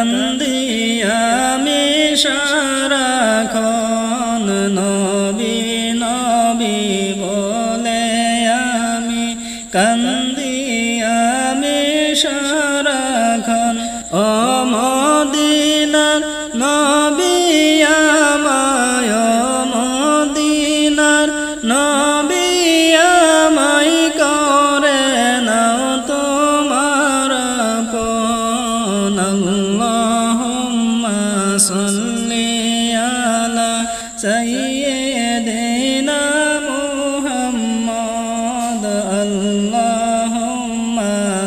কান্দি আমি সারাক্ষণ নবী নবী বলে আমি কান্দি আমি সারাক্ষণ ও মদিনার নবী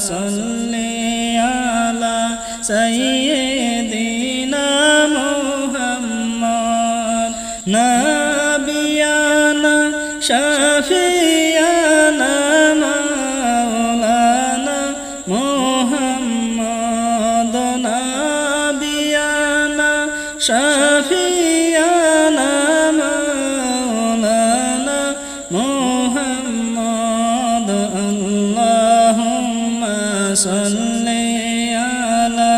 সাল্লি আলা সাইয়্যিদিনা মুহাম্মদ নাবিয়ানা সাল্লি আলা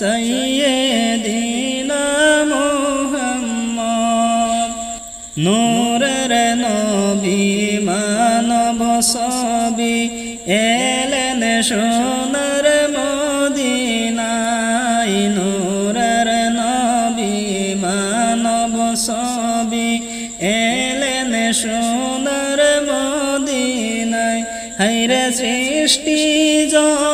সাইয়্যিদিনা মুহাম্মদ। নূরের নবী মানব সবি এলেন সোনার মদিনাই নূরের নবী মানব সবি এলেন সোনার মদিনাই হাইরে সৃষ্টি জগৎ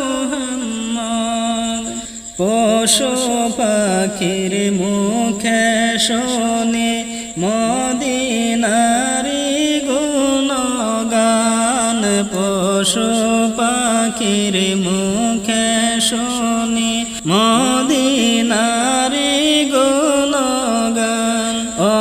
পশু পাখির মুখে শোনে মদিনারি গুণগান। পশু পাখির মুখে শোনে মদিনারি গুণগান। ও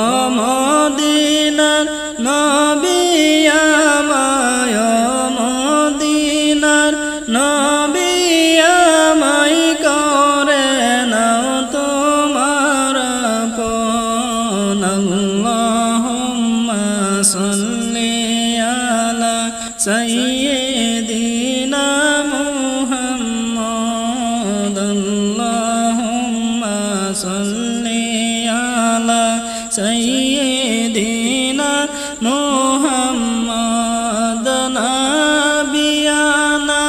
মুহাম্মদ আল্লাহুম্মা সাল্লি আলা সাইয়্যিদিনা মুহাম্মদ নাবিয়ানা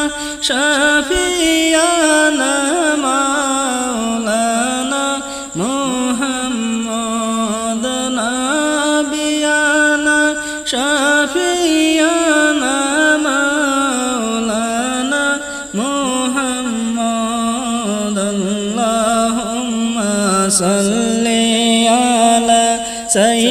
আলা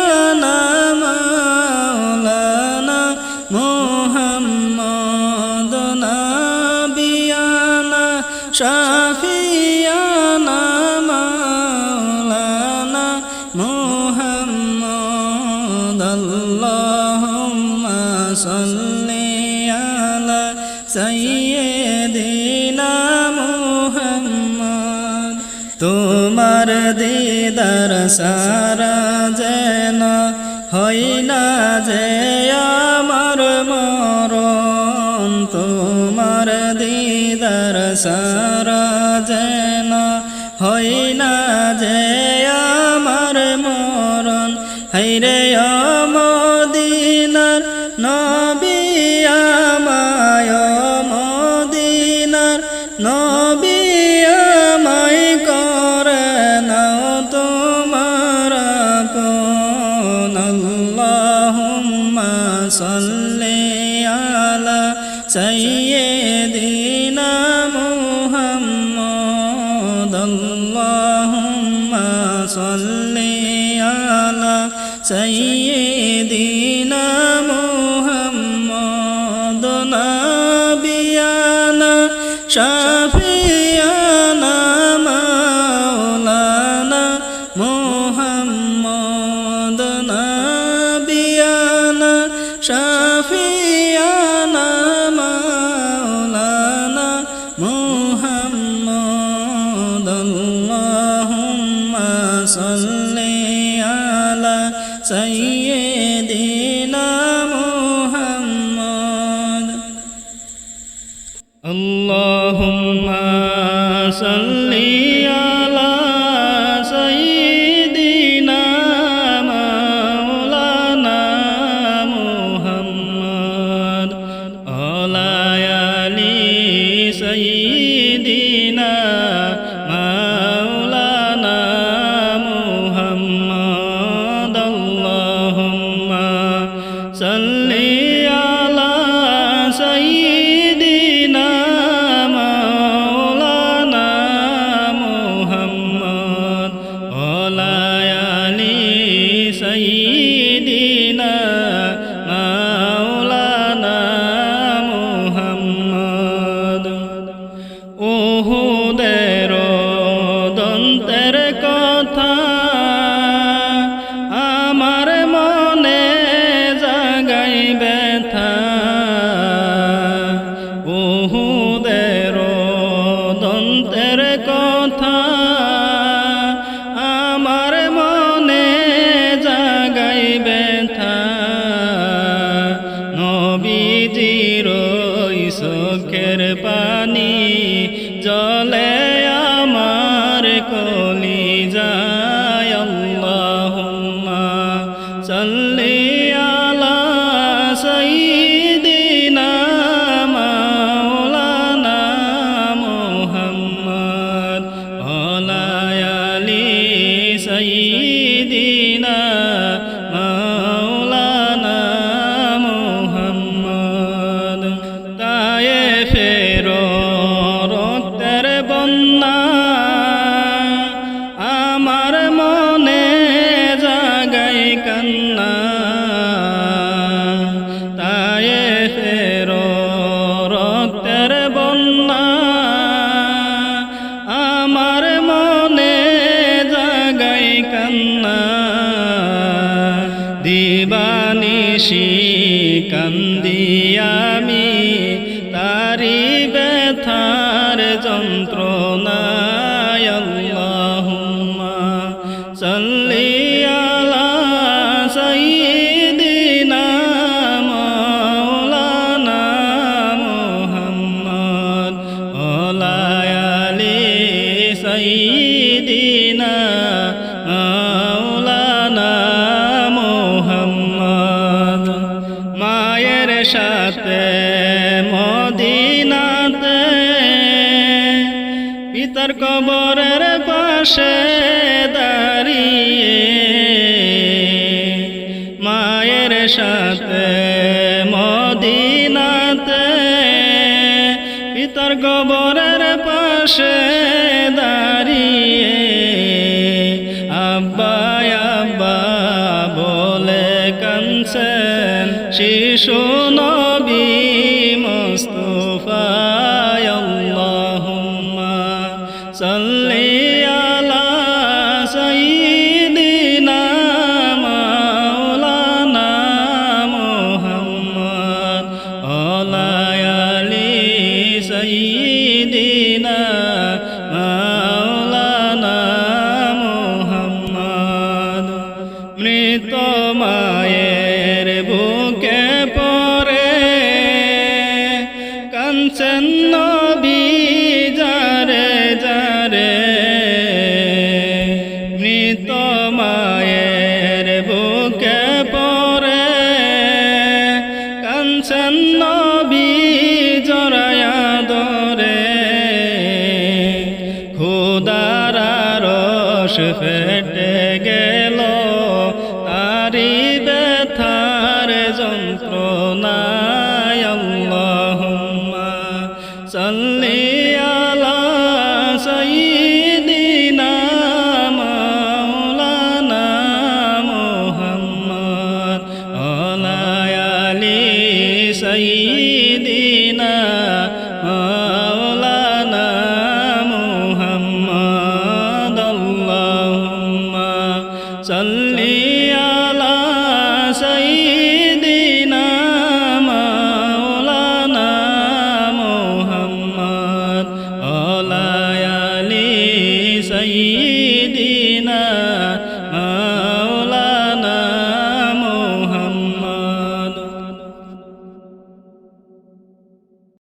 তোমার দিদার সারা যেন হই না যে আমার মরণ, তোমার দিদার সারা যেন হই না যে আমার মরণ। হাইরে মদিনার নবী আমায় মদিনার নবী সাল্লি আলা সাইয়্যিদিনা নিশি কান্দি আমি, তারি ব্যথার যন্ত্রণায় আল্লাহুম্মা সাল্লি আলা সাইয়্যিদিনা মাওলানা মুহাম্মদ ওয়া আলি সাইয়্যিদিনা পিতার কবরের পাশে দাঁড়িয়ে মায়ের সাথে মদিনাতে, পিতার কবরের পাশে দাঁড়িয়ে আব্বা আব্বা বলে কানছেন শিশু নবী যন্ত্রণায় আল্লাহুম্মা সাল্লি আলা সাইয়্যিদিনা মাওলানা মুহাম্মদ আলা আলি সাইয়্যিদিনা মাওলানা মুহাম্মদ